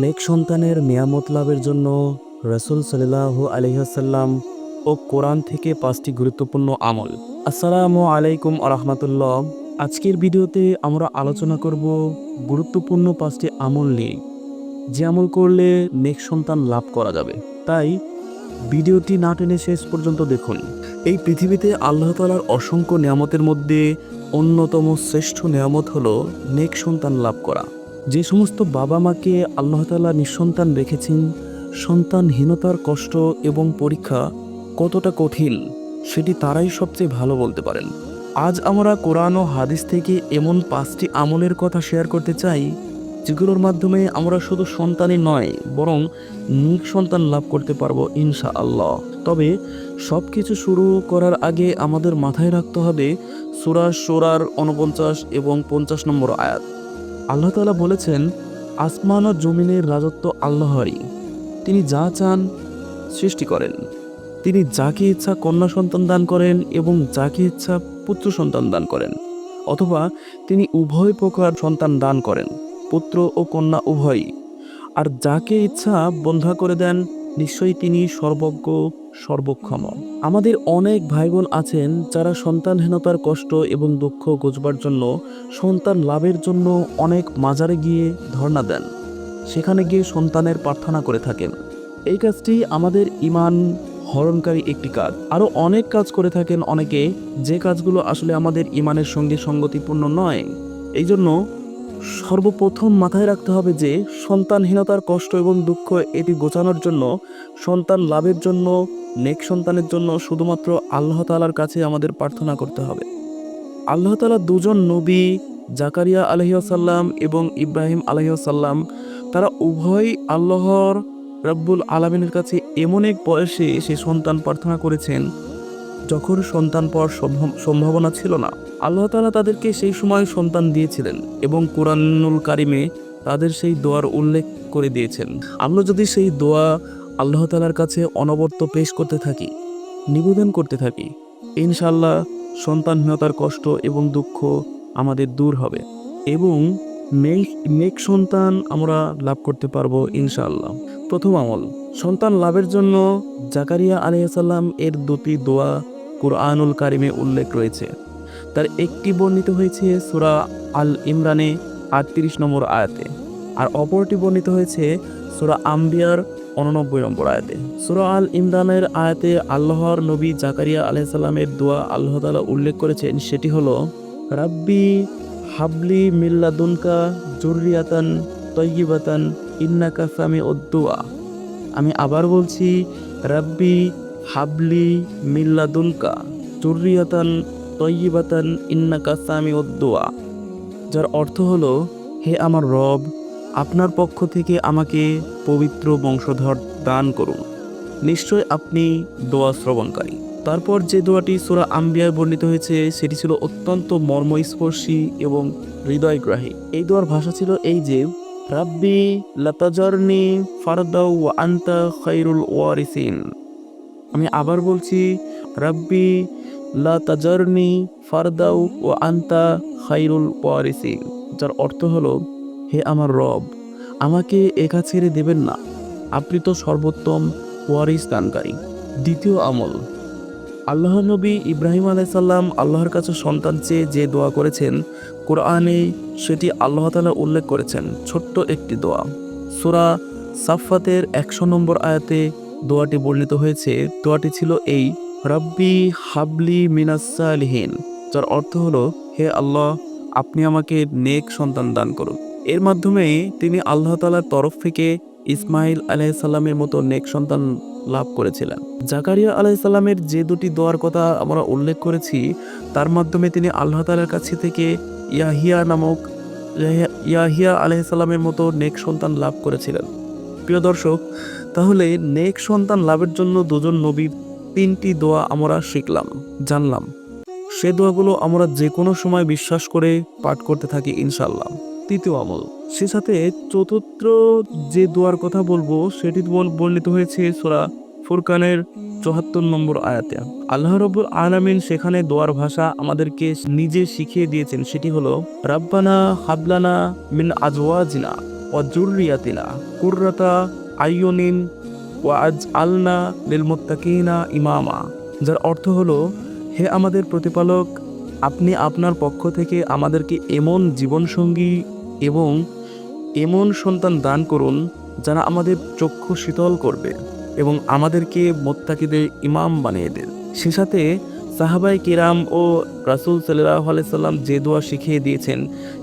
নেক সন্তানের নিয়ামত লাভের জন্য রসুল সাল্লাহ আলহিহাসাল্লাম ও কোরআন থেকে পাঁচটি গুরুত্বপূর্ণ আমল। আসসালামু আলাইকুম আরহামতুল্লাহ আজকের ভিডিওতে আমরা আলোচনা করব গুরুত্বপূর্ণ পাঁচটি আমল নিয়ে। যে আমল করলে নেক সন্তান লাভ করা যাবে। তাই ভিডিওটি না টেনে শেষ পর্যন্ত দেখুন। এই পৃথিবীতে আল্লাহ তালার অসংখ্য নিয়ামতের মধ্যে অন্যতম শ্রেষ্ঠ নিয়ামত হলো নেক সন্তান লাভ করা। যে সমস্ত বাবা মাকে আল্লাহ তালা নিঃসন্তান রেখেছেন, সন্তানহীনতার কষ্ট এবং পরীক্ষা কতটা কঠিন, সেটি তারাই সবচেয়ে ভালো বলতে পারেন। আজ আমরা কোরআন ও হাদিস থেকে এমন পাঁচটি আমলের কথা শেয়ার করতে চাই, যেগুলোর মাধ্যমে আমরা শুধু সন্তানই নয়, বরং নিক সন্তান লাভ করতে পারব ইনশা আল্লাহ তবে সব কিছু শুরু করার আগে আমাদের মাথায় রাখতে হবে সুরা সোরার উনপঞ্চাশ এবং পঞ্চাশ নম্বর আয়াত। আল্লাহ তালা বলেছেন, আসমান ও জমিনের রাজত্ব আল্লাহরই। তিনি যা চান সৃষ্টি করেন। তিনি যাকে ইচ্ছা কন্যা সন্তান দান করেন এবং যাকে ইচ্ছা পুত্র সন্তান দান করেন। অথবা তিনি উভয় প্রকার সন্তান দান করেন, পুত্র ও কন্যা উভয়ই। আর যাকে ইচ্ছা বন্ধা করে দেন, নিশ্চয়ই তিনি সর্বজ্ঞ সর্বক্ষম। আমাদের অনেক ভাই বোন আছেন যারা সন্তানহীনতার কষ্ট এবং দুঃখ গোজবার জন্য সন্তান লাভের জন্য অনেক মাজারে গিয়ে ধর্ণা দেন। সেখানে গিয়ে সন্তানের প্রার্থনা করে থাকেন। এই কাজটি আমাদের ইমান হরণকারী একটি কাজ। আরও অনেক কাজ করে থাকেন অনেকে। যে কাজগুলো আসলে আমাদের ইমানের সঙ্গে সঙ্গতিপূর্ণ নয়। এই জন্য সর্বপ্রথম মাথায় রাখতে হবে যে সন্তানহীনতার কষ্ট এবং দুঃখ এটি গোছানোর জন্য, সন্তান লাভের জন্য, নেক সন্তানের জন্য শুধুমাত্র আল্লাহ তালার কাছে আমাদের প্রার্থনা করতে হবে। আল্লাহ তালা দুজন নবী, জাকারিয়া আলহিউসাল্লাম এবং ইব্রাহিম আলহিউসাল্লাম তারা উভয় আল্লাহর রব্বুল আলমিনের কাছে এমন এক বয়সে সে সন্তান প্রার্থনা করেছেন যখন সন্তান পাওয়ার সম্ভাবনা ছিল না, আল্লাহ তালা তাদেরকে সেই সময় সন্তান দিয়েছিলেন এবং কোরআনুল কারিমে তাদের সেই দোয়ার উল্লেখ করে দিয়েছেন। আমরা যদি সেই দোয়া আল্লাহ তালার কাছে অনবর্ত পেশ করতে থাকি, নিবেদন করতে থাকি ইনশাল্লাহ সন্তানহীনতার কষ্ট এবং দুঃখ আমাদের দূর হবে এবং নেক নেক সন্তান আমরা লাভ করতে পারব ইনশাআল্লাহ। প্রথম আমল, সন্তান লাভের জন্য জাকারিয়া আলাইসাল্লাম এর দুটি দোয়া কুরআনুল কারিমে উল্লেখ রয়েছে। তার একটি বর্ণিত হয়েছে সুরা আল ইমরানে আটত্রিশ নম্বর আয়াতে, আর অপরটি বর্ণিত হয়েছে সুরা আম্বিয়ার উননব্বই নম্বর আয়াতে। সুরা আল ইমরানের আয়াতে আল্লাহর নবী জাকারিয়া আলাইসাল্লামের দোয়া আল্লাহ তালা উল্লেখ করেছেন, সেটি হলো, রাব্বি হাবলি মিল্লাদুনকা জুরিয়াতান তৈবাতান ইন্নাকা সামি উদ্দুয়া আমি আবার বলছি, রাব্বি হাবলি মিল্লাদুনকা জুরিয়াতান তৈবাতান ইন্নাকা সামি উদ্দুয়া যার অর্থ হলো, হে আমার রব, আপনার পক্ষ থেকে আমাকে পবিত্র বংশধর দান করুন। নিশ্চয় আপনি দোয়া শ্রবণকারী। তারপর যে দোয়াটি সুরা আম্বিয়ায় বর্ণিত হয়েছে, সেটি ছিল অত্যন্ত মর্মস্পর্শী এবং হৃদয়গ্রাহী। এই দোয়ার ভাষা ছিল এই যে, রাব্বি লতাজরনি ফারদাউ আন্তা খৈরুল ওয়ারিসিন। আমি আবার বলছি, রাব্বি, লা তাজারনি ফারদাউ ও আন্তা খাইরুল ওয়ারিসিন। যার অর্থ হলো, হে আমার রব, আমাকে একা ছেড়ে দেবেন না। আপনি তো সর্বোত্তম ওয়ারিস দানকারী। দ্বিতীয় আমল, আল্লাহ নবী ইব্রাহিম আলাইসাল্লাম আল্লাহর কাছে সন্তান চেয়ে যে দোয়া করেছেন, কোরআনে সেটি আল্লাহ তালা উল্লেখ করেছেন। ছোট্ট একটি দোয়া। সুরা সাফাতের একশো নম্বর আয়াতে দোয়াটি বর্ণিত হয়েছে। দোয়াটি ছিল এই, রাব্বি হাবলি মিনাসালিহীন যার অর্থ হলো, হে আল্লাহ, আপনি আমাকে নেক সন্তান দান করুন। এর মাধ্যমে তিনি আল্লাহ তালার তরফ থেকে ইসমাইল আলাইসাল্লামের মতো নেক সন্তান লাভ করেছিলেন। জাকারিয়া আলাইসাল্লামের যে দুটি দোয়ার কথা আমরা উল্লেখ করেছি, তার মাধ্যমে তিনি আল্লাহ তালার কাছে থেকে ইয়াহিয়া নামক, ইয়াহিয়া- আলাইসাল্লামের মতো নেক সন্তান লাভ করেছিলেন। প্রিয় দর্শক, তাহলে নেক সন্তান লাভের জন্য দুজন নবীর তিনটি দোয়া আমরা শিখলাম, জানলাম। সে দোয়াগুলো আমরা যে কোনো সময় বিশ্বাস করে পাঠ করতে থাকি ইনশাল্লাহ তৃতীয় আমল, সে সাথে চতুর্থ যে দোয়ার কথা বলব, সেটি বর্ণিত হয়েছে সোরা ফুরকানের চুয়াত্তর নম্বর আয়াতে। আল্লাহ রবুল আলামিন সেখানে দোয়ার ভাষা আমাদেরকে নিজে শিখিয়ে দিয়েছেন, সেটি হলো, রাব্বানা হাবলানা মিন আজওয়াজিনা। আইয়নিন ওয়াজ আলনা ইমামা। যার অর্থ হলো, হে আমাদের প্রতিপালক, আপনি আপনার পক্ষ থেকে আমাদেরকে এমন জীবনসঙ্গী এবং এমন সন্তান দান করুন, যারা আমাদের চক্ষু শীতল করবে এবং আমাদেরকে মোত্তাকিদের ইমাম বানিয়ে দেন সে সাথে সাহাবাই কিরাম ও রাসুল সাল্লাহ সাল্লাম যে দোয়া শিখিয়ে দিয়েছেন,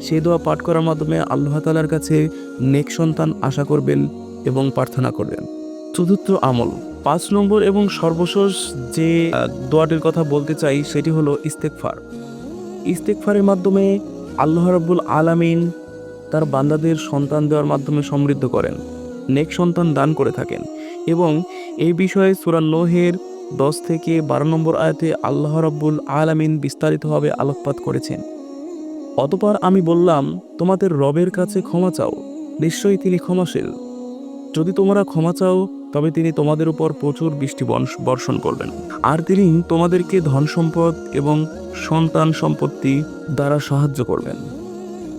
সে দোয়া পাঠ করার মাধ্যমে আল্লাহ তালার কাছে নেক সন্তান আশা করবেন এবং প্রার্থনা করবেন। চতুর্থ আমল, পাঁচ নম্বর এবং সর্বশেষ যে দোয়াটির কথা বলতে চাই সেটি হলো ইস্তেকফার ইস্তেকফারের মাধ্যমে আল্লাহ রাব্বুল আলামিন তার বান্দাদের সন্তান দেওয়ার মাধ্যমে সমৃদ্ধ করেন, নেক সন্তান দান করে থাকেন এবং এই বিষয়ে সুরান নোহের দশ থেকে বারো নম্বর আয়াতে আল্লাহ রাব্বুল আলামিন বিস্তারিতভাবে আলোকপাত করেছেন। অতপর আমি বললাম, তোমাদের রবের কাছে ক্ষমা চাও, নিশ্চয়ই তিনি ক্ষমাশীল। যদি তোমরা ক্ষমা চাও, তবে তিনি তোমাদের উপর প্রচুর বৃষ্টি বর্ষ- বর্ষণ করবেন। আর তিনি তোমাদেরকে ধন সম্পদ এবং সন্তান সম্পত্তি দ্বারা সাহায্য করবেন।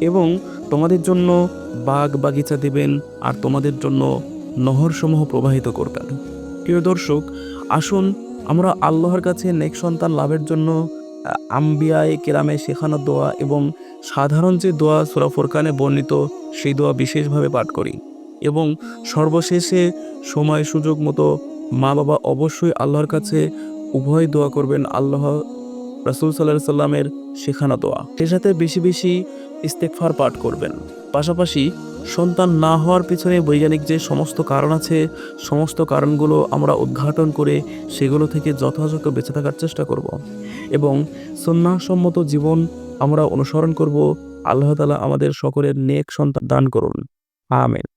এবং তোমাদের জন্য বাগ বাগিচা দেবেন আর তোমাদের জন্য নহরসমূহ প্রবাহিত করবেন। প্রিয় দর্শক আসুন, আমরা আল্লাহর কাছে নেক সন্তান লাভের জন্য আম্বিয়ায় কেরামে শেখানো দোয়া এবং সাধারণ যে দোয়া সুরা ফোরকানে বর্ণিত, সেই দোয়া বিশেষভাবে পাঠ করি এবং সর্বশেষে সময় সুযোগ মতো মা বাবা অবশ্যই আল্লাহর কাছে উভয় দোয়া করবেন, আল্লাহ রাসুল সাল্লাহ সাল্লামের শেখানো দোয়া। সে সাথে বেশি বেশি ইস্তেকফার পাঠ করবেন। পাশাপাশি সন্তান না হওয়ার পিছনে বৈজ্ঞানিক যে সমস্ত কারণ আছে, সমস্ত কারণগুলো আমরা উদ্ঘাটন করে সেগুলো থেকে যথাযথ বেঁচে থাকার চেষ্টা করব। এবং সন্ন্যাসম্মত জীবন আমরা অনুসরণ করব। আল্লাহ তালা আমাদের সকলের নেক সন্তান দান করুন। আমেন।